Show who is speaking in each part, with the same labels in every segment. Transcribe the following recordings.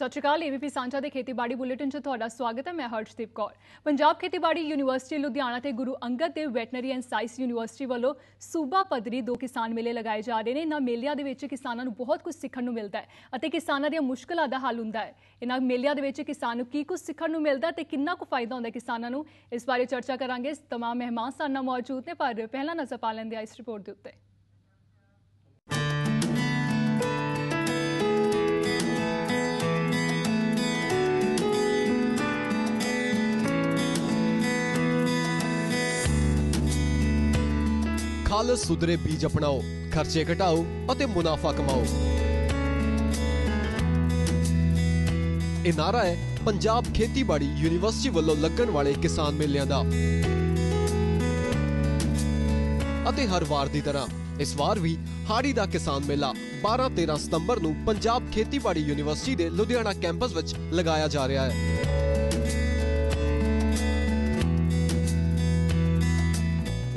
Speaker 1: ਸਤਿ ਸ਼੍ਰੀ ਅਕਾਲ ਏਬੀਪੀ ਸਾਂਝਾ ਦੇ ਖੇਤੀਬਾੜੀ ਬੁਲੇਟਿਨ 'ਚ ਤੁਹਾਡਾ ਸਵਾਗਤ ਹੈ, ਮੈਂ ਹਰਸ਼ਦੀਪ ਕੌਰ। ਪੰਜਾਬ ਖੇਤੀਬਾੜੀ ਯੂਨੀਵਰਸਿਟੀ ਲੁਧਿਆਣਾ ਤੇ Guru Angad Dev veterinary and science university ਵੱਲੋਂ ਸੂਬਾ ਪੱਧਰੀ ਦੋ ਕਿਸਾਨ ਮੇਲੇ ਲਗਾਏ ਜਾ ਰਹੇ ਨੇ। ਇਹਨਾਂ ਮੇਲਿਆਂ ਦੇ ਵਿੱਚ ਕਿਸਾਨਾਂ ਨੂੰ ਬਹੁਤ ਕੁਝ ਸਿੱਖਣ ਨੂੰ ਮਿਲਦਾ ਹੈ ਅਤੇ ਕਿਸਾਨਾਂ ਦੀਆਂ ਮੁਸ਼ਕਲਾਂ ਦਾ ਹੱਲ ਹੁੰਦਾ ਹੈ। ਇਹਨਾਂ ਮੇਲਿਆਂ ਦੇ ਵਿੱਚ ਕਿਸਾਨ ਨੂੰ ਕੀ ਕੁਝ ਸਿੱਖਣ ਨੂੰ ਮਿਲਦਾ ਤੇ ਕਿੰਨਾ ਕੁ ਫਾਇਦਾ ਹੁੰਦਾ ਕਿਸਾਨਾਂ ਨੂੰ, ਇਸ ਬਾਰੇ ਚਰਚਾ ਕਰਾਂਗੇ। ਤਮਾਮ ਮਹਿਮਾਨ ਸਾਡੇ ਨਾਲ ਮੌਜੂਦ ਨੇ, ਪਰ ਪਹਿਲਾਂ ਨਜ਼ਰ ਪਾ ਲੈਂਦੇ ਆ ਇਸ ਰਿਪੋਰਟ ਦੇ ਉੱਤੇ।
Speaker 2: ਖਾਲਸ ਸੁਧਰੇ ਬੀਜ ਅਪਣਾਓ, ਖਰਚੇ ਘਟਾਓ ਅਤੇ ਮੁਨਾਫਾ ਕਮਾਓ। ਇਹ ਨਾਰਾ ਹੈ ਪੰਜਾਬ ਖੇਤੀਬਾੜੀ ਯੂਨੀਵਰਸਿਟੀ ਵੱਲੋਂ ਲੱਗਣ ਵਾਲੇ ਕਿਸਾਨ ਮੇਲਿਆਂ ਦਾ। ਅਤੇ ਹਰ ਵਾਰ ਦੀ ਤਰ੍ਹਾਂ, ਇਸ ਵਾਰ ਵੀ ਹਾੜੀ ਦਾ ਕਿਸਾਨ ਮੇਲਾ 12-13 ਸਤੰਬਰ ਨੂੰ ਪੰਜਾਬ ਖੇਤੀਬਾੜੀ ਯੂਨੀਵਰਸਿਟੀ ਦੇ ਲੁਧਿਆਣਾ ਕੈਂਪਸ ਵਿੱਚ ਲਗਾਇਆ ਜਾ ਰਿਹਾ ਹੈ।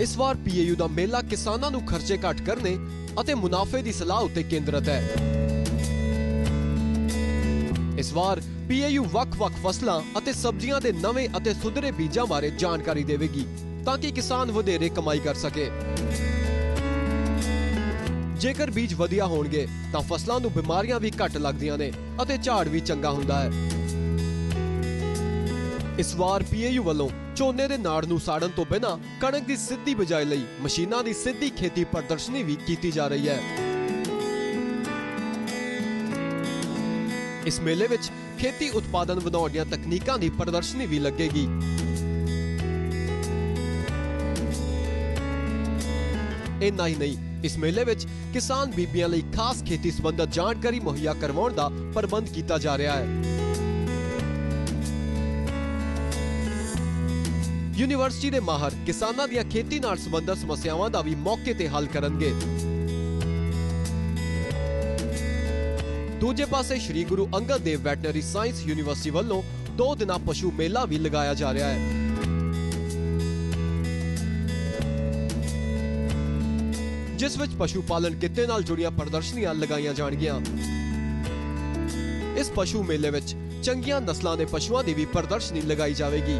Speaker 2: ਇਸ ਵਾਰ ਪੀਏਯੂ ਦਾ ਮੇਲਾ ਕਿਸਾਨਾਂ ਨੂੰ ਖਰਚੇ ਘੱਟ ਕਰਨੇ ਅਤੇ ਮੁਨਾਫੇ ਦੀ ਸਲਾਹ ਉੱਤੇ ਕੇਂਦਰਿਤ ਹੈ। ਇਸ ਵਾਰ ਪੀਏਯੂ ਵੱਖ-ਵੱਖ ਫਸਲਾਂ ਅਤੇ ਸਬਜ਼ੀਆਂ ਦੇ ਨਵੇਂ ਅਤੇ ਸੁਧਰੇ ਬੀਜਾਂ ਬਾਰੇ ਜਾਣਕਾਰੀ ਦੇਵੇਗੀ ਤਾਂ ਕਿ ਕਿਸਾਨ ਵਧੇਰੇ ਕਮਾਈ ਕਰ ਸਕੇ। ਜੇਕਰ ਬੀਜ ਵਧੀਆ ਹੋਣਗੇ ਤਾਂ ਫਸਲਾਂ ਨੂੰ ਬਿਮਾਰੀਆਂ ਵੀ ਘੱਟ ਲੱਗਦੀਆਂ ਨੇ ਅਤੇ ਝਾੜ ਵੀ ਚੰਗਾ ਹੁੰਦਾ ਹੈ। ਇਸ ਵਾਰ ਪੀਏਯੂ ਵੱਲੋਂ ਝੋਨੇ ਦੇ ਨਾੜ ਨੂੰ ਸਾੜਨ ਤੋਂ ਬਿਨਾਂ ਕਣਕ ਦੀ ਸਿੱਧੀ ਬਿਜਾਈ ਲਈ ਮਸ਼ੀਨਾਂ ਦੀ ਸਿੱਧੀ ਖੇਤੀ ਪ੍ਰਦਰਸ਼ਨੀ ਵੀ ਕੀਤੀ ਜਾ ਰਹੀ ਹੈ। ਇਸ ਮੇਲੇ ਵਿੱਚ ਖੇਤੀ ਉਤਪਾਦਨ ਵਧਾਉਣ ਦੀਆਂ ਤਕਨੀਕਾਂ ਦੀ ਪ੍ਰਦਰਸ਼ਨੀ ਵੀ ਲੱਗੇਗੀ। ਇੰਨਾ ਹੀ ਨਹੀਂ, ਇਸ ਮੇਲੇ ਵਿੱਚ ਕਿਸਾਨ ਬੀਬੀਆਂ ਲਈ ਖਾਸ ਖੇਤੀ ਸੰਬੰਧਤ ਜਾਣਕਾਰੀ ਮੁਹੱਈਆ ਕਰਵਾਉਣ ਦਾ ਪ੍ਰਬੰਧ ਕੀਤਾ ਜਾ ਰਿਹਾ ਹੈ। ਯੂਨੀਵਰਸਿਟੀ ਦੇ ਮਾਹਰ ਕਿਸਾਨਾਂ ਦੀਆਂ ਖੇਤੀ ਨਾਲ ਸੰਬੰਧਿਤ ਸਮੱਸਿਆਵਾਂ ਦਾ ਵੀ ਮੌਕੇ ਤੇ ਹੱਲ ਕਰਨਗੇ। ਦੂਜੇ ਪਾਸੇ Sri Guru Angad Dev veterinary science university ਵੱਲੋਂ ਦੋ ਦਿਨਾਂ ਪਸ਼ੂ ਮੇਲਾ ਵੀ ਲਗਾਇਆ ਜਾ ਰਿਹਾ ਹੈ। ਜਿਸ ਵਿੱਚ ਪਸ਼ੂ ਪਾਲਣ ਕਿੱਤੇ ਨਾਲ ਜੁੜੀਆਂ ਪ੍ਰਦਰਸ਼ਨੀਆਂ ਲਗਾਈਆਂ ਜਾਣਗੀਆਂ। ਇਸ ਪਸ਼ੂ ਮੇਲੇ ਵਿੱਚ ਚੰਗੀਆਂ ਨਸਲਾਂ ਦੇ ਪਸ਼ੂਆਂ ਦੀ ਵੀ ਪ੍ਰਦਰਸ਼ਨੀ ਲਗਾਈ ਜਾਵੇਗੀ।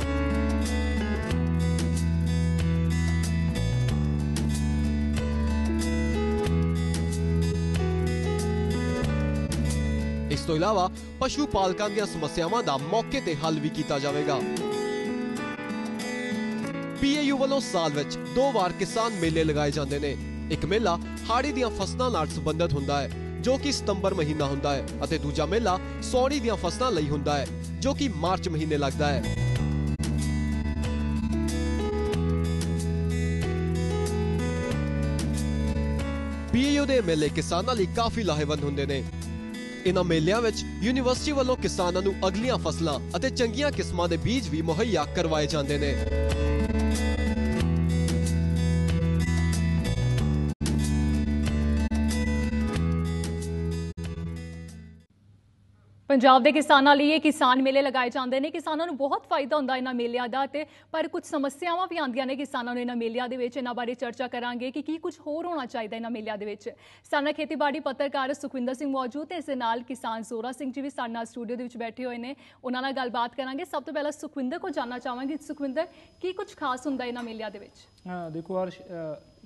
Speaker 2: ਇਸ ਤੋਂ ਇਲਾਵਾ ਪਸ਼ੂ ਪਾਲਕਾਂ ਦੀਆਂ ਸਮੱਸਿਆਵਾਂ ਦਾ ਮੌਕੇ ਤੇ ਹੱਲ ਵੀ ਕੀਤਾ ਜਾਵੇਗਾ। ਪੀਏਯੂ ਵੱਲੋਂ ਸਾਲ ਵਿੱਚ ਦੋ ਵਾਰ ਕਿਸਾਨ ਮੇਲੇ ਲਗਾਏ ਜਾਂਦੇ ਨੇ। ਇੱਕ ਮੇਲਾ ਹਾੜੀ ਦੀਆਂ ਫਸਲਾਂ ਨਾਲ ਸੰਬੰਧਿਤ ਹੁੰਦਾ ਹੈ, ਜੋ ਕਿ ਸਤੰਬਰ ਮਹੀਨਾ ਹੁੰਦਾ ਹੈ ਅਤੇ ਦੂਜਾ ਮੇਲਾ ਸੌਣੀ ਦੀਆਂ ਫਸਲਾਂ ਲਈ ਹੁੰਦਾ ਹੈ, ਜੋ ਕਿ ਮਾਰਚ ਮਹੀਨੇ ਲੱਗਦਾ ਹੈ। ਪੀਏਯੂ ਦੇ ਮੇਲੇ ਕਿਸਾਨਾਂ ਲਈ ਕਾਫੀ ਲਾਹੇਵੰਦ ਹੁੰਦੇ ਨੇ। ਇਨ੍ਹਾਂ ਮੇਲਿਆਂ ਵਿੱਚ ਯੂਨੀਵਰਸਿਟੀ ਵੱਲੋਂ ਕਿਸਾਨਾਂ ਨੂੰ ਅਗਲੀਆਂ ਫਸਲਾਂ ਅਤੇ ਚੰਗੀਆਂ ਕਿਸਮਾਂ ਦੇ ਬੀਜ ਵੀ ਮੁਹੱਈਆ ਕਰਵਾਏ ਜਾਂਦੇ ਨੇ।
Speaker 1: ਪੰਜਾਬ ਦੇ ਕਿਸਾਨਾਂ ਲਈ ਇਹ ਕਿਸਾਨ ਮੇਲੇ ਲਗਾਏ ਜਾਂਦੇ ਨੇ। ਕਿਸਾਨਾਂ ਨੂੰ ਬਹੁਤ ਫਾਇਦਾ ਹੁੰਦਾ ਇਹਨਾਂ ਮੇਲਿਆਂ ਦਾ ਤੇ ਪਰ ਕੁਝ ਸਮੱਸਿਆਵਾਂ ਵੀ ਆਉਂਦੀਆਂ ਨੇ ਕਿਸਾਨਾਂ ਨੂੰ ਇਹਨਾਂ ਮੇਲਿਆਂ ਦੇ ਵਿੱਚ। ਇਹਨਾਂ ਬਾਰੇ ਚਰਚਾ ਕਰਾਂਗੇ ਕਿ ਕੀ ਕੁਝ ਹੋਰ ਹੋਣਾ ਚਾਹੀਦਾ ਇਹਨਾਂ ਮੇਲਿਆਂ ਦੇ ਵਿੱਚ। ਸਾਡਾ ਖੇਤੀਬਾੜੀ ਪੱਤਰਕਾਰ ਸੁਖਵਿੰਦਰ ਸਿੰਘ ਮੌਜੂਦ ਹੈ ਇਸ ਦੇ ਨਾਲ ਕਿਸਾਨ ਜ਼ੋਰਾ ਸਿੰਘ ਜੀ ਵੀ ਸਾਡੇ ਨਾਲ ਸਟੂਡੀਓ ਦੇ ਵਿੱਚ ਬੈਠੇ ਹੋਏ ਨੇ। ਉਹਨਾਂ ਨਾਲ ਗੱਲਬਾਤ ਕਰਾਂਗੇ। ਸਭ ਤੋਂ ਪਹਿਲਾਂ ਸੁਖਵਿੰਦਰ ਕੋ ਜਾਨਣਾ ਚਾਹਾਂਗੇ। ਸੁਖਵਿੰਦਰ, ਕੀ ਕੁਝ ਖਾਸ ਹੁੰਦਾ ਇਹਨਾਂ ਮੇਲਿਆਂ ਦੇ ਵਿੱਚ?
Speaker 3: ਹਾਂ, ਦੇਖੋ ਹਰ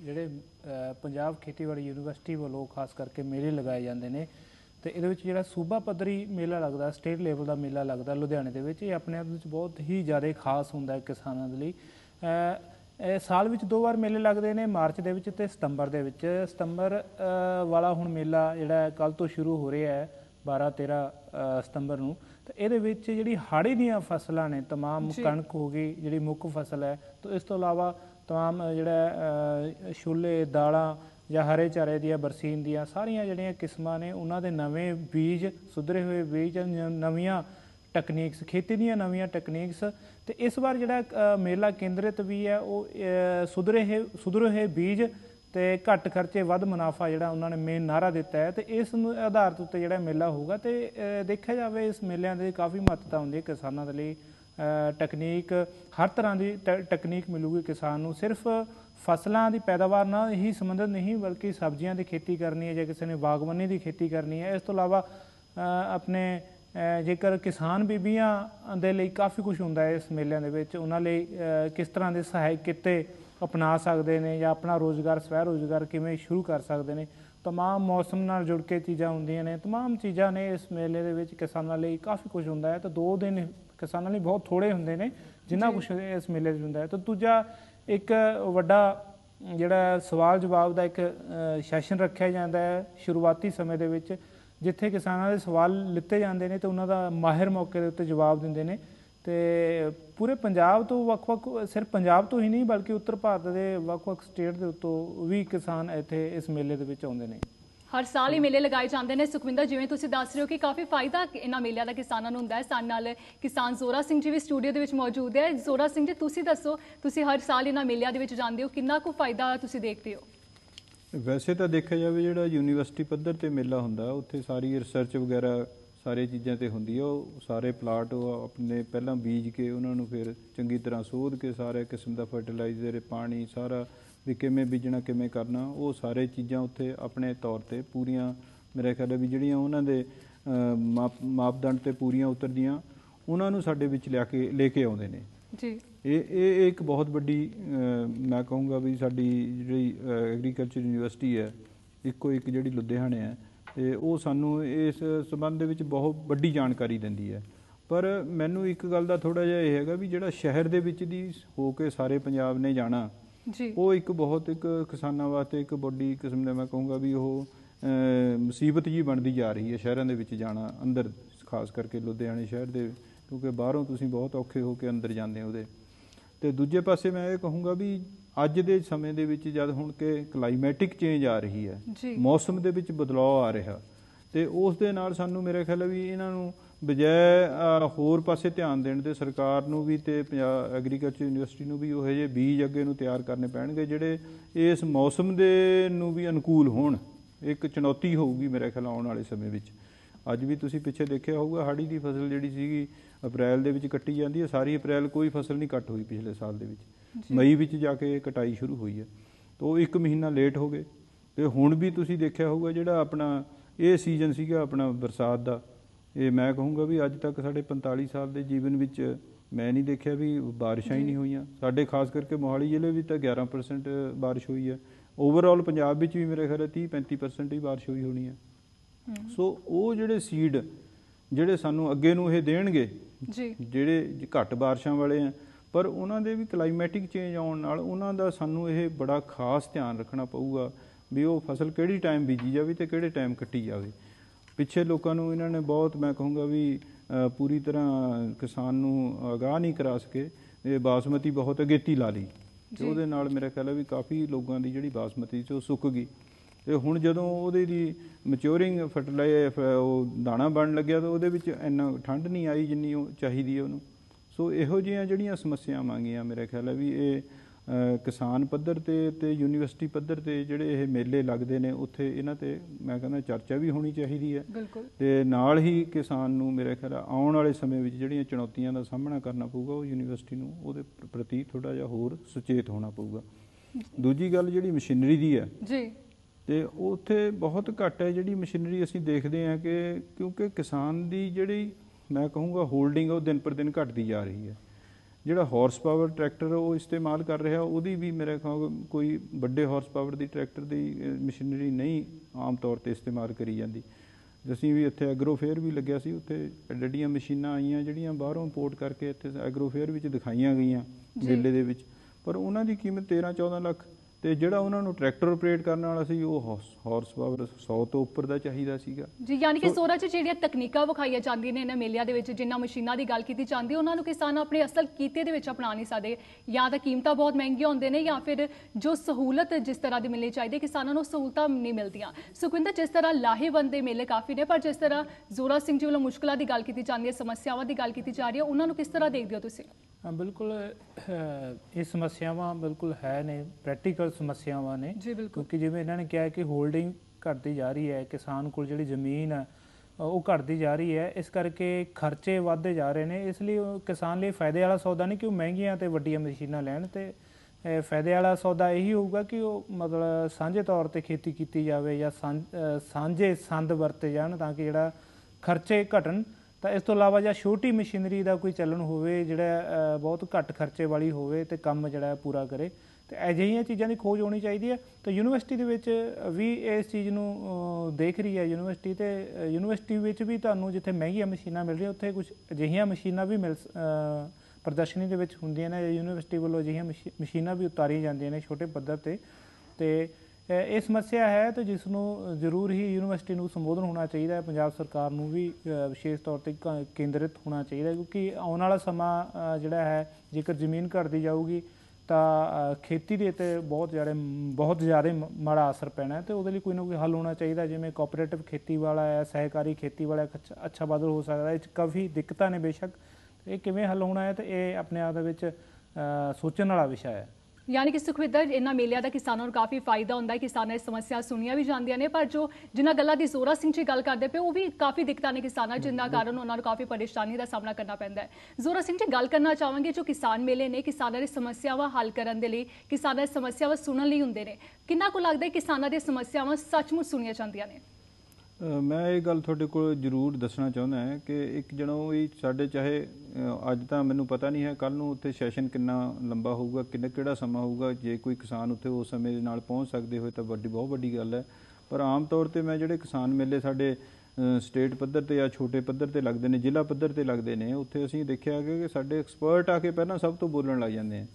Speaker 3: ਜਿਹੜੇ ਪੰਜਾਬ ਖੇਤੀਬਾੜੀ ਯੂਨੀਵਰਸਿਟੀ ਵੱਲੋਂ ਖਾਸ ਕਰਕੇ ਮੇਲੇ ਲਗਾਏ ਜਾਂਦੇ ਨੇ। ਤੇ ਇਹਦੇ ਵਿੱਚ ਜਿਹੜਾ ਸੂਬਾ ਪੱਧਰੀ ਮੇਲਾ ਲੱਗਦਾ ਸਟੇਟ ਲੈਵਲ ਦਾ ਮੇਲਾ ਲੱਗਦਾ ਲੁਧਿਆਣੇ ਦੇ ਵਿੱਚ ਇਹ ਆਪਣੇ ਆਪ ਵਿੱਚ ਬਹੁਤ ਹੀ ਜ਼ਿਆਦਾ ਖਾਸ ਹੁੰਦਾ ਹੈ ਕਿਸਾਨਾਂ ਦੇ ਲਈ ਅ, ਇਹ ਸਾਲ ਵਿੱਚ ਦੋ ਵਾਰ ਮੇਲੇ ਲੱਗਦੇ ਨੇ ਮਾਰਚ ਦੇ ਵਿੱਚ ਤੇ ਸਤੰਬਰ ਦੇ ਵਿੱਚ ਸਤੰਬਰ ਅ, ਵਾਲਾ ਹੁਣ ਮੇਲਾ ਜਿਹੜਾ ਕੱਲ ਤੋਂ ਸ਼ੁਰੂ ਹੋ ਰਿਹਾ ਹੈ 12 13 ਅ, ਸਤੰਬਰ ਨੂੰ ਤੇ ਇਹਦੇ ਵਿੱਚ ਜਿਹੜੀ ਹਾੜੀ ਦੀਆਂ ਫਸਲਾਂ ਨੇ तमाम
Speaker 1: ਜੀ।
Speaker 3: ਕਣਕ ਹੋ ਗਈ ਜਿਹੜੀ ਮੁੱਖ ਫਸਲ ਹੈ ਤੇ ਇਸ ਤੋਂ ਇਲਾਵਾ तमाम ਜਿਹੜਾ ਅ, ਛੋਲੇ ਦਾਲਾਂ ਜਾਂ ਹਰੇ ਚਾਰੇ ਦੀਆਂ ਬਰਸੀਨ ਦੀਆਂ ਸਾਰੀਆਂ ਜਿਹੜੀਆਂ ਕਿਸਮਾਂ ਨੇ ਉਹਨਾਂ ਦੇ ਨਵੇਂ ਬੀਜ ਸੁਧਰੇ ਹੋਏ ਬੀਜ ਨ- ਨਵੀਆਂ ਟੈਕਨੀਕਸ ਖੇਤੀ ਦੀਆਂ ਨਵੀਆਂ ਟੈਕਨੀਕਸ ਤੇ ਇਸ ਵਾਰ ਜਿਹੜਾ ਮੇਲਾ ਕੇਂਦਰਿਤ ਵੀ ਹੈ ਉਹ ਸੁਧਰੇ ਹੋਏ ਸੁਧਰੇ ਹੋਏ ਬੀਜ ਤੇ ਘੱਟ ਖਰਚੇ ਵੱਧ ਮੁਨਾਫਾ ਜਿਹੜਾ ਉਹਨਾਂ ਨੇ ਮੇਨ ਨਾਰਾ ਦਿੱਤਾ ਹੈ ਤੇ ਇਸ ਨੂੰ ਆਧਾਰਿਤ ਉੱਤੇ ਜਿਹੜਾ ਮੇਲਾ ਹੋਊਗਾ ਤੇ ਦੇਖਿਆ ਜਾਵੇ ਇਸ ਮੇਲਿਆਂ ਦੀ ਕਾਫੀ ਮਹੱਤਤਾ ਹੁੰਦੀ ਹੈ ਕਿਸਾਨਾਂ ਦੇ ਲਈ ਅ, ਟੈਕਨੀਕ ਹਰ ਤਰ੍ਹਾਂ ਦੀ ਟੈ- ਟੈਕਨੀਕ ਮਿਲੂਗੀ ਕਿਸਾਨ ਨੂੰ ਸਿਰਫ ਫਸਲਾਂ ਦੀ ਪੈਦਾਵਾਰ ਨਾਲ ਹੀ ਸੰਬੰਧਿਤ ਨਹੀਂ ਬਲਕਿ ਸਬਜ਼ੀਆਂ ਦੀ ਖੇਤੀ ਕਰਨੀ ਹੈ ਜਾਂ ਕਿਸੇ ਨੇ ਬਾਗਬਾਨੀ ਦੀ ਖੇਤੀ ਕਰਨੀ ਹੈ ਇਸ ਤੋਂ ਇਲਾਵਾ ਆਪਣੇ ਜੇਕਰ ਕਿਸਾਨ ਬੀਬੀਆਂ ਦੇ ਲਈ ਕਾਫੀ ਕੁਝ ਹੁੰਦਾ ਹੈ ਇਸ ਮੇਲਿਆਂ ਦੇ ਵਿੱਚ ਉਹਨਾਂ ਲਈ ਕਿਸ ਤਰ੍ਹਾਂ ਦੇ ਸਹਾਇਕ ਕਿੱਤੇ ਅਪਣਾ ਸਕਦੇ ਨੇ ਜਾਂ ਆਪਣਾ ਰੋਜ਼ਗਾਰ ਸਵੈ ਰੋਜ਼ਗਾਰ ਕਿਵੇਂ ਸ਼ੁਰੂ ਕਰ ਸਕਦੇ ਨੇ ਤਮਾਮ ਮੌਸਮ ਨਾਲ ਜੁੜ ਕੇ ਚੀਜ਼ਾਂ ਹੁੰਦੀਆਂ ਨੇ ਤਮਾਮ ਚੀਜ਼ਾਂ ਨੇ ਇਸ ਮੇਲੇ ਦੇ ਵਿੱਚ ਕਿਸਾਨਾਂ ਲਈ ਕਾਫੀ ਕੁਝ ਹੁੰਦਾ ਹੈ ਤਾਂ ਦੋ ਦਿਨ ਕਿਸਾਨਾਂ ਲਈ ਬਹੁਤ ਥੋੜੇ ਹੁੰਦੇ ਨੇ ਜਿੰਨਾ ਕੁਝ ਇਸ ਮੇਲੇ 'ਚ ਹੁੰਦਾ ਹੈ ਤਾਂ ਦੂਜਾ ਇੱਕ ਵੱਡਾ ਜਿਹੜਾ ਸਵਾਲ ਜਵਾਬ ਦਾ ਇੱਕ ਸੈਸ਼ਨ ਰੱਖਿਆ ਜਾਂਦਾ ਹੈ ਸ਼ੁਰੂਆਤੀ ਸਮੇਂ ਦੇ ਵਿੱਚ, ਜਿੱਥੇ ਕਿਸਾਨਾਂ ਦੇ ਸਵਾਲ ਲਿੱਤੇ ਜਾਂਦੇ ਨੇ ਤੇ ਉਹਨਾਂ ਦਾ ਮਾਹਿਰ ਮੌਕੇ ਦੇ ਉੱਤੇ ਜਵਾਬ ਦਿੰਦੇ ਨੇ। ਤੇ ਪੂਰੇ ਪੰਜਾਬ ਤੋਂ ਵੱਖ-ਵੱਖ, ਸਿਰਫ ਪੰਜਾਬ ਤੋਂ ਹੀ ਨਹੀਂ, ਬਲਕਿ ਉੱਤਰ ਭਾਰਤ ਦੇ ਵੱਖ-ਵੱਖ ਸਟੇਟ ਦੇ ਉੱਤੋਂ ਵੀ ਕਿਸਾਨ ਇੱਥੇ ਇਸ ਮੇਲੇ ਦੇ ਵਿੱਚ ਆਉਂਦੇ ਨੇ।
Speaker 1: ਹਰ ਸਾਲ ਇਹ ਮੇਲੇ ਲਗਾਏ ਜਾਂਦੇ ਨੇ। ਸੁਖਵਿੰਦਰ, ਜਿਵੇਂ ਤੁਸੀਂ ਦੱਸ ਰਹੇ ਹੋ ਕਿ ਕਾਫੀ ਫਾਇਦਾ ਇਹਨਾਂ ਮੇਲਿਆਂ ਦਾ ਕਿਸਾਨਾਂ ਨੂੰ ਹੁੰਦਾ ਹੈ। ਸਾਡੇ ਨਾਲ ਕਿਸਾਨ ਜ਼ੋਰਾ ਸਿੰਘ ਜੀ ਵੀ ਸਟੂਡੀਓ ਦੇ ਵਿੱਚ ਮੌਜੂਦ ਹੈ। ਜ਼ੋਰਾ ਸਿੰਘ ਜੀ, ਤੁਸੀਂ ਦੱਸੋ, ਤੁਸੀਂ ਹਰ ਸਾਲ ਇਹਨਾਂ ਮੇਲਿਆਂ ਦੇ ਵਿੱਚ ਜਾਂਦੇ ਹੋ। ਕਿੰਨਾ ਕੁ ਫਾਇਦਾ ਤੁਸੀਂ ਦੇਖਦੇ ਹੋ?
Speaker 4: ਵੈਸੇ ਤਾਂ ਦੇਖਿਆ ਜਾਵੇ ਜਿਹੜਾ ਯੂਨੀਵਰਸਿਟੀ ਪੱਧਰ ਤੇ ਮੇਲਾ ਹੁੰਦਾ, ਉੱਥੇ ਸਾਰੀ ਰਿਸਰਚ ਵਗੈਰਾ ਸਾਰੇ ਚੀਜ਼ਾਂ ਤੇ ਹੁੰਦੀ ਆ। ਉਹ ਸਾਰੇ ਪਲਾਟ ਉਹ ਆਪਣੇ ਪਹਿਲਾਂ ਬੀਜ ਕੇ ਉਹਨਾਂ ਨੂੰ ਫਿਰ ਚੰਗੀ ਤਰ੍ਹਾਂ ਸੋਧ ਕੇ ਸਾਰੇ ਕਿਸਮ ਦਾ ਫਰਟੀਲਾਈਜ਼ਰ, ਪਾਣੀ ਸਾਰਾ ਵੀ ਕਿਵੇਂ ਬੀਜਣਾ ਕਿਵੇਂ ਕਰਨਾ ਉਹ ਸਾਰੇ ਚੀਜ਼ਾਂ ਉੱਥੇ ਆਪਣੇ ਤੌਰ ਤੇ ਪੂਰੀਆਂ ਮੇਰੇ ਖਿਆਲ ਹੈ ਵੀ ਜਿਹੜੀਆਂ ਉਹਨਾਂ ਦੇ ਮਾਪਦੰਡ ਤੇ ਪੂਰੀਆਂ ਉਤਰਦੀਆਂ ਉਹਨਾਂ ਨੂੰ ਸਾਡੇ ਵਿੱਚ ਲਿਆ ਕੇ ਲੈ ਕੇ ਆਉਂਦੇ ਨੇ।
Speaker 1: ਜੀ।
Speaker 4: ਇਹ ਇਹ ਇੱਕ ਬਹੁਤ ਵੱਡੀ ਮੈਂ ਕਹੂੰਗਾ ਵੀ ਸਾਡੀ ਜਿਹੜੀ ਐਗਰੀਕਲਚਰ ਯੂਨੀਵਰਸਿਟੀ ਹੈ ਇੱਕੋ ਇੱਕ ਜਿਹੜੀ ਲੁਧਿਆਣੇ ਹੈ ਤੇ ਉਹ ਸਾਨੂੰ ਇਸ ਸਬੰਧ ਦੇ ਵਿੱਚ ਬਹੁਤ ਵੱਡੀ ਜਾਣਕਾਰੀ ਦਿੰਦੀ ਹੈ। ਪਰ ਮੈਨੂੰ ਇੱਕ ਗੱਲ ਦਾ ਥੋੜਾ ਜਿਹਾ ਇਹ ਹੈਗਾ ਵੀ ਜਿਹੜਾ ਸ਼ਹਿਰ ਦੇ ਵਿੱਚ ਦੀ ਹੋ ਕੇ ਸਾਰੇ ਪੰਜਾਬ ਨੇ ਜਾਣਾ ਉਹ ਇੱਕ ਬਹੁਤ ਇੱਕ ਕਿਸਾਨਾਂ ਵਾਸਤੇ ਇੱਕ ਵੱਡੀ ਕਿਸਮ ਦਾ ਮੈਂ ਕਹੂੰਗਾ ਵੀ ਉਹ ਮੁਸੀਬਤ ਜੀ ਬਣਦੀ ਜਾ ਰਹੀ ਹੈ ਸ਼ਹਿਰਾਂ ਦੇ ਵਿੱਚ ਜਾਣਾ ਅੰਦਰ ਖਾਸ ਕਰਕੇ ਲੁਧਿਆਣੇ ਸ਼ਹਿਰ ਦੇ ਕਿਉਂਕਿ ਬਾਹਰੋਂ ਤੁਸੀਂ ਬਹੁਤ ਔਖੇ ਹੋ ਕੇ ਅੰਦਰ ਜਾਂਦੇ ਹੋ ਉਹਦੇ। ਤੇ ਦੂਜੇ ਪਾਸੇ ਮੈਂ ਇਹ ਕਹੂੰਗਾ ਵੀ ਅੱਜ ਦੇ ਸਮੇਂ ਦੇ ਵਿੱਚ ਜਦ ਹੁਣ ਕਿ ਕਲਾਈਮੈਟਿਕ ਚੇਂਜ ਆ ਰਹੀ ਹੈ ਮੌਸਮ ਦੇ ਵਿੱਚ ਬਦਲਾਅ ਆ ਰਿਹਾ। ਤੇ ਉਸ ਦੇ ਨਾਲ ਸਾਨੂੰ ਮੇਰੇ ਖਿਆਲ ਵੀ ਇਹਨਾਂ ਨੂੰ ਬਜਾਏ ਹੋਰ ਪਾਸੇ ਧਿਆਨ ਦੇਣ ਦੇ ਸਰਕਾਰ ਨੂੰ ਵੀ ਤੇ ਪੰਜਾਬ ਐਗਰੀਕਲਚਰ ਯੂਨੀਵਰਸਿਟੀ ਨੂੰ ਵੀ ਉਹੋ ਜਿਹੇ ਬੀਜ ਅੱਗੇ ਨੂੰ ਤਿਆਰ ਕਰਨੇ ਪੈਣਗੇ ਜਿਹੜੇ ਇਸ ਮੌਸਮ ਦੇ ਨੂੰ ਵੀ ਅਨੁਕੂਲ ਹੋਣ। ਇੱਕ ਚੁਣੌਤੀ ਹੋਊਗੀ ਮੇਰੇ ਖਿਆਲ ਆਉਣ ਵਾਲੇ ਸਮੇਂ ਵਿੱਚ। ਅੱਜ ਵੀ ਤੁਸੀਂ ਪਿੱਛੇ ਦੇਖਿਆ ਹੋਊਗਾ ਹਾੜੀ ਦੀ ਫਸਲ ਜਿਹੜੀ ਸੀਗੀ ਅਪ੍ਰੈਲ ਦੇ ਵਿੱਚ ਕੱਟੀ ਜਾਂਦੀ ਹੈ। ਸਾਰੀ ਅਪ੍ਰੈਲ ਕੋਈ ਫਸਲ ਨਹੀਂ ਕੱਟ ਹੋਈ ਪਿਛਲੇ ਸਾਲ ਦੇ ਵਿੱਚ। ਮਈ ਵਿੱਚ ਜਾ ਕੇ ਕਟਾਈ ਸ਼ੁਰੂ ਹੋਈ ਹੈ। ਤਾਂ ਉਹ ਇੱਕ ਮਹੀਨਾ ਲੇਟ ਹੋ ਗਏ। ਤੇ ਹੁਣ ਵੀ ਤੁਸੀਂ ਦੇਖਿਆ ਹੋਊਗਾ ਜਿਹੜਾ ਆਪਣਾ ਇਹ ਸੀਜ਼ਨ ਸੀਗਾ ਆਪਣਾ ਬਰਸਾਤ ਦਾ। ਇਹ ਮੈਂ ਕਹੂੰਗਾ ਵੀ ਅੱਜ ਤੱਕ ਸਾਡੇ 45 ਸਾਲ ਦੇ ਜੀਵਨ ਵਿੱਚ ਮੈਂ ਨਹੀਂ ਦੇਖਿਆ ਵੀ ਬਾਰਿਸ਼ਾਂ ਹੀ ਨਹੀਂ ਹੋਈਆਂ। ਸਾਡੇ ਖਾਸ ਕਰਕੇ ਮੋਹਾਲੀ ਜ਼ਿਲ੍ਹੇ ਵਿੱਚ ਤਾਂ 11% ਬਾਰਿਸ਼ ਹੋਈ ਹੈ। ਓਵਰਆਲ ਪੰਜਾਬ ਵਿੱਚ ਵੀ ਮੇਰੇ ਖਿਆਲ ਹੈ 30 35% ਹੀ ਬਾਰਿਸ਼ ਹੋਈ ਹੋਣੀ ਹੈ। ਸੋ ਉਹ ਜਿਹੜੇ ਸੀਡ ਜਿਹੜੇ ਸਾਨੂੰ ਅੱਗੇ ਨੂੰ ਇਹ ਦੇਣਗੇ
Speaker 1: ਜੀ।
Speaker 4: ਜਿਹੜੇ ਘੱਟ ਬਾਰਿਸ਼ਾਂ ਵਾਲੇ ਆ ਪਰ ਉਹਨਾਂ ਦੇ ਵੀ ਕਲਾਈਮੈਟਿਕ ਚੇਂਜ ਆਉਣ ਨਾਲ ਉਹਨਾਂ ਦਾ ਸਾਨੂੰ ਇਹ ਬੜਾ ਖਾਸ ਧਿਆਨ ਰੱਖਣਾ ਪਊਗਾ ਵੀ ਉਹ ਫਸਲ ਕਿਹੜੀ ਟਾਈਮ ਬੀਜੀ ਜਾਵੇ ਤੇ ਕਿਹੜੇ ਟਾਈਮ ਕੱਟੀ ਜਾਵੇ। ਪਿੱਛੇ ਲੋਕਾਂ ਨੂੰ ਇਹਨਾਂ ਨੇ ਬਹੁਤ ਮੈਂ ਕਹੂੰਗਾ ਵੀ ਪੂਰੀ ਤਰ੍ਹਾਂ ਕਿਸਾਨ ਨੂੰ ਆਗਾਹ ਨਹੀਂ ਕਰਾ ਸਕੇ। ਇਹ ਬਾਸਮਤੀ ਬਹੁਤ ਅਗੇਤੀ ਲਾ ਲਈ। ਤੇ। ਉਹਦੇ ਨਾਲ ਮੇਰਾ ਖਿਆਲ ਹੈ ਵੀ ਕਾਫੀ ਲੋਕਾਂ ਦੀ ਜਿਹੜੀ ਬਾਸਮਤੀ ਸੀ ਉਹ ਸੁੱਕ ਗਈ। ਤੇ ਹੁਣ ਜਦੋਂ ਉਹਦੇ ਦੀ ਮੈਚੁਰਿੰਗ ਫਰਟੀਲਾਈਜ਼ਰ ਉਹ ਦਾਣਾ ਬਣਨ ਲੱਗਿਆ ਤਾਂ ਉਹਦੇ ਵਿੱਚ ਇੰਨਾ ਠੰਡ ਨਹੀਂ ਆਈ ਜਿੰਨੀ ਉਹ ਚਾਹੀਦੀ ਹੈ ਉਹਨੂੰ। ਸੋ ਇਹੋ ਜਿਹੀਆਂ ਜਿਹੜੀਆਂ ਸਮੱਸਿਆਵਾਂ ਆਗੀਆਂ ਮੇਰੇ ਖਿਆਲ ਹੈ ਵੀ ਇਹ ਕਿਸਾਨ ਪੱਧਰ ਤੇ ਤੇ ਯੂਨੀਵਰਸਿਟੀ ਪੱਧਰ ਤੇ ਜਿਹੜੇ ਇਹ ਮੇਲੇ ਲੱਗਦੇ ਨੇ ਉੱਥੇ ਇਹਨਾਂ ਤੇ ਮੈਂ ਕਹਿੰਦਾ ਚਰਚਾ ਵੀ ਹੋਣੀ ਚਾਹੀਦੀ ਹੈ।
Speaker 1: ਬਿਲਕੁਲ।
Speaker 4: ਤੇ ਨਾਲ ਹੀ ਕਿਸਾਨ ਨੂੰ ਮੇਰੇ ਖਿਆਲ ਆਉਣ ਵਾਲੇ ਸਮੇਂ ਵਿੱਚ ਜਿਹੜੀਆਂ ਚੁਣੌਤੀਆਂ ਦਾ ਸਾਹਮਣਾ ਕਰਨਾ ਪਊਗਾ ਉਹ ਯੂਨੀਵਰਸਿਟੀ ਨੂੰ ਉਹਦੇ ਪ੍ਰ- ਪ੍ਰਤੀ ਥੋੜਾ ਜਿਹਾ ਹੋਰ ਸੁਚੇਤ ਹੋਣਾ ਪਊਗਾ। ਦੂਜੀ ਗੱਲ ਜਿਹੜੀ ਮਸ਼ੀਨਰੀ ਦੀ ਹੈ
Speaker 1: ਜੀ।
Speaker 4: ਤੇ ਉੱਥੇ ਬਹੁਤ ਘੱਟ ਹੈ ਜਿਹੜੀ ਮਸ਼ੀਨਰੀ ਅਸੀਂ ਦੇਖਦੇ ਹਾਂ ਕਿ ਕਿਉਂਕਿ ਕਿਸਾਨ ਦੀ ਜਿਹੜੀ ਮੈਂ ਕਹੂੰਗਾ ਹੋਲਡਿੰਗ ਉਹ ਦਿਨ ਪਰ ਦਿਨ ਘਟਦੀ ਜਾ ਰਹੀ ਹੈ। ਜਿਹੜਾ ਹਾਰਸ ਪਾਵਰ ਟਰੈਕਟਰ ਉਹ ਇਸਤੇਮਾਲ ਕਰ ਰਿਹਾ ਉਹਦੀ ਵੀ ਮੇਰੇ ਖਿਆਲ ਕੋਈ ਵੱਡੇ ਹਾਰਸ ਪਾਵਰ ਦੀ ਟਰੈਕਟਰ ਦੀ ਮਸ਼ੀਨਰੀ ਨਹੀਂ ਆਮ ਤੌਰ ਤੇ ਇਸਤੇਮਾਲ ਕਰੀ ਜਾਂਦੀ ਅਸੀਂ ਵੀ ਇੱਥੇ ਐਗਰੋ ਫੇਅਰ ਵੀ ਲੱਗਿਆ ਸੀ ਉੱਥੇ ਡੱਡੀਆਂ ਮਸ਼ੀਨਾਂ ਆਈਆਂ ਜਿਹੜੀਆਂ ਬਾਹਰੋਂ ਇੰਪੋਰਟ ਕਰਕੇ ਇੱਥੇ ਐਗਰੋ ਫੇਅਰ ਵਿੱਚ ਦਿਖਾਈਆਂ ਗਈਆਂ। ਮੇਲੇ ਦੇ ਵਿੱਚ ਪਰ ਉਹਨਾਂ ਦੀ ਕੀਮਤ 13 14 ਲੱਖ ਤੇ ਜਿਹੜਾ ਉਹਨਾਂ ਨੂੰ ਟਰੈਕਟਰ ਆਪਰੇਟ ਕਰਨ ਵਾਲਾ ਸੀ ਉਹ ਹਾਰਸ ਪਾਵਰ 100 ਤੋਂ ਉੱਪਰ ਦਾ ਚਾਹੀਦਾ ਸੀਗਾ।
Speaker 1: ਜੀ ਯਾਨੀ ਕਿ ਸੋਰਾ ਚ ਜਿਹੜੀਆਂ ਤਕਨੀਕਾਂ ਵਿਖਾਈਆਂ ਜਾਂਦੀਆਂ ਨੇ ਇਹਨਾਂ ਮੇਲਿਆਂ ਦੇ ਵਿੱਚ ਜਿੰਨਾ ਮਸ਼ੀਨਾਂ ਦੀ ਗੱਲ ਕੀਤੀ ਜਾਂਦੀ ਉਹਨਾਂ ਨੂੰ ਕਿਸਾਨ ਆਪਣੇ ਅਸਲ ਕੀਤੇ ਦੇ ਵਿੱਚ ਅਪਣਾ ਨਹੀਂ ਸਕਦੇ। ਜਾਂ ਤਾਂ ਕੀਮਤਾਂ ਬਹੁਤ ਮਹਿੰਗੀਆਂ ਹੁੰਦੇ ਨੇ ਜਾਂ ਫਿਰ ਜੋ ਸਹੂਲਤ ਜਿਸ ਤਰ੍ਹਾਂ ਦੀ ਮਿਲਣੀ ਚਾਹੀਦੀ ਕਿਸਾਨਾਂ ਨੂੰ ਸਹੂਲਤਾਂ ਨਹੀਂ ਮਿਲਦੀਆਂ। ਸੁਖਵਿੰਦਰ ਜਿਸ ਤਰ੍ਹਾਂ ਲਾਹੇਵੰਦ ਦੇ ਮੇਲੇ ਕਾਫੀ ਨੇ ਪਰ ਜਿਸ ਤਰ੍ਹਾਂ ਜ਼ੋਰਾ ਸਿੰਘ ਜੀ ਵੱਲੋਂ ਮੁਸ਼ਕਲਾਂ ਦੀ ਗੱਲ ਕੀਤੀ ਜਾਂਦੀ ਹੈ ਸਮੱਸਿਆਵਾਂ ਦੀ ਗੱਲ ਕੀਤੀ ਜਾ ਰਹੀ ਹੈ ਉਹਨਾਂ ਨੂੰ ਕਿਸ ਤਰ੍ਹਾਂ ਦੇਖਦੇ ਹੋ ਤੁਸੀਂ?
Speaker 3: ਬਿਲਕੁਲ ਇਹ ਸਮੱਸਿਆਵਾਂ ਬਿਲਕੁਲ ਹੈ ਨੇ ਪ੍ਰੈਕਟੀਕਲ ਸਮੱਸਿਆਵਾਂ ਨੇ। ਕਿਉਂਕਿ ਜਿਵੇਂ ਇਹਨਾਂ ਨੇ ਕਿਹਾ ਕਿ ਹੋਲਡਿੰਗ ਘਟਦੀ ਜਾ ਰਹੀ ਹੈ ਕਿਸਾਨ ਕੋਲ ਜਿਹੜੀ ਜ਼ਮੀਨ ਹੈ ਉਹ ਘਟਦੀ ਜਾ ਰਹੀ ਹੈ। ਇਸ ਕਰਕੇ ਖਰਚੇ ਵਧਦੇ ਜਾ ਰਹੇ ਨੇ। ਇਸ ਲਈ ਕਿਸਾਨ ਲਈ ਫਾਇਦੇ ਵਾਲਾ ਸੌਦਾ ਨਹੀਂ ਕਿ ਉਹ ਮਹਿੰਗੀਆਂ ਤੇ ਵੱਡੀਆਂ ਮਸ਼ੀਨਾਂ ਲੈਣ ਤੇ ਫਾਇਦੇ ਵਾਲਾ ਸੌਦਾ ਇਹੀ ਹੋਊਗਾ ਕਿ ਉਹ ਮਤਲਬ ਸਾਂਝੇ ਤੌਰ ਤੇ ਖੇਤੀ ਕੀਤੀ ਜਾਵੇ ਜਾਂ ਸਾਂਝੇ ਸੰਦ ਵਰਤੇ ਜਾਣ ਤਾਂ ਕਿ ਜਿਹੜਾ ਖਰਚੇ ਘਟਣ। ਤਾਂ ਇਸ ਤੋਂ ਇਲਾਵਾ ਜਾਂ ਛੋਟੀ ਮਸ਼ੀਨਰੀ ਦਾ ਕੋਈ ਚੱਲਣ ਹੋਵੇ, ਜਿਹੜਾ ਬਹੁਤ ਘੱਟ ਖਰਚੇ ਵਾਲੀ ਹੋਵੇ ਤੇ ਕੰਮ ਜਿਹੜਾ ਪੂਰਾ ਕਰੇ, ਤੇ ਅਜਿਹੀਆਂ ਚੀਜ਼ਾਂ ਦੀ ਖੋਜ ਹੋਣੀ ਚਾਹੀਦੀ ਹੈ। ਤੇ ਯੂਨੀਵਰਸਿਟੀ ਦੇ ਵਿੱਚ ਵੀ ਇਸ ਚੀਜ਼ ਨੂੰ ਦੇਖ ਰਹੀ ਹੈ ਯੂਨੀਵਰਸਿਟੀ ਤੇ ਯੂਨੀਵਰਸਿਟੀ ਵਿੱਚ ਵੀ ਤੁਹਾਨੂੰ ਜਿੱਥੇ ਮਹਿੰਗੀਆਂ ਮਸ਼ੀਨਾਂ ਮਿਲ ਰਹੀਆਂ, ਉੱਥੇ ਕੁਝ ਅਜਿਹੀਆਂ ਮਸ਼ੀਨਾਂ ਵੀ ਮਿਲ ਸ- ਪ੍ਰਦਰਸ਼ਨੀ ਦੇ ਵਿੱਚ ਹੁੰਦੀਆਂ ਨੇ ਯੂਨੀਵਰਸਿਟੀ ਵੱਲੋਂ ਅਜਿਹੀਆਂ ਮਸ਼ੀ- ਮਸ਼ੀਨਾਂ ਵੀ ਉਤਾਰੀਆਂ ਜਾਂਦੀਆਂ ਨੇ ਛੋਟੇ ਪੱਧਰ ਤੇ। ਤੇ ਇਹ ਸਮੱਸਿਆ ਹੈ ਤੇ ਜਿਸ ਨੂੰ ਜ਼ਰੂਰ ਹੀ ਯੂਨੀਵਰਸਿਟੀ ਨੂੰ ਸੰਬੋਧਨ ਹੋਣਾ ਚਾਹੀਦਾ ਹੈ, ਪੰਜਾਬ ਸਰਕਾਰ ਨੂੰ ਵੀ ਵਿਸ਼ੇਸ਼ ਤੌਰ ਤੇ ਕ- ਕੇਂਦਰਿਤ ਹੋਣਾ ਚਾਹੀਦਾ ਕਿਉਂਕਿ ਆਉਣ ਵਾਲਾ ਸਮਾਂ ਜਿਹੜਾ ਹੈ, ਜੇਕਰ ਜ਼ਮੀਨ ਘਟਦੀ ਜਾਊਗੀ ਤਾਂ ਖੇਤੀ ਦੇ ਤੇ ਬਹੁਤ ਜ਼ਿਆਦਾ ਬਹੁਤ ਜ਼ਿਆਦਾ ਮਾੜਾ ਅਸਰ ਪੈਣਾ ਹੈ ਤੇ ਉਹਦੇ ਲਈ ਕੋਈ ਨਾ ਕੋਈ ਹੱਲ ਹੋਣਾ ਚਾਹੀਦਾ, ਜਿਵੇਂ ਕੋਆਪਰੇਟਿਵ ਖੇਤੀ ਵਾਲਾ ਹੈ, ਸਹਿਕਾਰੀ ਖੇਤੀ ਵਾਲਾ ਅੱਛਾ- ਅੱਛਾ ਬਦਲ ਹੋ ਸਕਦਾ ਇਹ 'ਚ ਕਾਫੀ ਦਿੱਕਤਾਂ ਨੇ ਬੇਸ਼ੱਕ। ਇਹ ਕਿਵੇਂ ਹੱਲ ਹੋਣਾ ਹੈ ਤੇ ਇਹ ਆਪਣੇ ਆਪ ਦੇ ਵਿੱਚ ਸੋਚਣ ਵਾਲਾ ਵਿਸ਼ਾ ਹੈ।
Speaker 1: ਯਾਨੀ ਕਿ ਸੁਖਵਿੰਦਰ ਇਹਨਾਂ ਮੇਲਿਆਂ ਦਾ ਕਿਸਾਨਾਂ ਨੂੰ ਕਾਫੀ ਫਾਇਦਾ ਹੁੰਦਾ ਹੈ। ਕਿਸਾਨਾਂ ਦੀ ਸਮੱਸਿਆ ਸੁਣੀਆਂ ਵੀ ਜਾਂਦੀਆਂ ਨੇ ਪਰ ਜੋ ਜਿਨ੍ਹਾਂ ਗੱਲਾਂ ਦੀ ਜ਼ੋਰਾ ਸਿੰਘ ਜੀ ਗੱਲ ਕਰਦੇ ਪਏ ਉਹ ਵੀ ਕਾਫੀ ਦਿੱਕਤਾਂ ਨੇ ਕਿਸਾਨਾਂ ਜਿਨ੍ਹਾਂ ਕਾਰਨ ਉਹਨਾਂ ਨੂੰ ਕਾਫੀ ਪਰੇਸ਼ਾਨੀ ਦਾ ਸਾਹਮਣਾ ਕਰਨਾ ਪੈਂਦਾ ਹੈ। ਜ਼ੋਰਾ ਸਿੰਘ ਜੀ ਗੱਲ ਕਰਨਾ ਚਾਹਾਂਗੇ ਜੋ ਕਿਸਾਨ ਮੇਲੇ ਨੇ ਕਿਸਾਨਾਂ ਦੀ ਸਮੱਸਿਆਵਾਂ ਹੱਲ ਕਰਨ ਦੇ ਲਈ ਕਿਸਾਨਾਂ ਦੀ ਸਮੱਸਿਆਵਾਂ ਸੁਣਨ ਲਈ ਹੁੰਦੇ ਨੇ। ਕਿੰਨਾ ਕੁ ਲੱਗਦਾ ਹੈ ਕਿਸਾਨਾਂ ਦੀ ਸਮੱਸਿਆਵਾਂ ਸੱਚਮੁੱਚ ਸੁਣੀਆਂ ਜਾਂਦੀਆਂ ਨੇ?
Speaker 4: ਮੈਂ ਇਹ ਗੱਲ ਤੁਹਾਡੇ ਕੋਲ ਜ਼ਰੂਰ ਦੱਸਣਾ ਚਾਹੁੰਦਾ ਹਾਂ ਕਿ ਇੱਕ ਜਣੋ ਵੀ ਸਾਡੇ ਚਾਹੇ ਅੱਜ ਤਾਂ ਮੈਨੂੰ ਪਤਾ ਨਹੀਂ ਹੈ ਕੱਲ ਨੂੰ ਉੱਥੇ ਸੈਸ਼ਨ ਕਿੰਨਾ ਲੰਬਾ ਹੋਊਗਾ, ਕਿੰਨਾ ਕਿਹੜਾ ਸਮਾਂ ਹੋਊਗਾ, ਜੇ ਕੋਈ ਕਿਸਾਨ ਉੱਥੇ ਉਸ ਸਮੇਂ ਦੇ ਨਾਲ ਪਹੁੰਚ ਸਕਦੇ ਹੋਏ ਤਾਂ ਵੱਡੀ ਬਹੁਤ ਵੱਡੀ ਗੱਲ ਹੈ। ਪਰ ਆਮ ਤੌਰ ਤੇ ਮੈਂ ਜਿਹੜੇ ਕਿਸਾਨ ਮੇਲੇ ਸਾਡੇ ਸਟੇਟ ਪੱਧਰ ਤੇ ਜਾਂ ਛੋਟੇ ਪੱਧਰ ਤੇ ਲੱਗਦੇ ਨੇ, ਜ਼ਿਲ੍ਹਾ ਪੱਧਰ ਤੇ ਲੱਗਦੇ ਨੇ, ਉੱਥੇ ਅਸੀਂ ਦੇਖਿਆ ਕਿ ਸਾਡੇ ਐਕਸਪਰਟ ਆ ਕੇ ਪਹਿਲਾਂ ਸਭ ਤੋਂ ਬੋਲਣ ਲੱਗ ਜਾਂਦੇ ਆ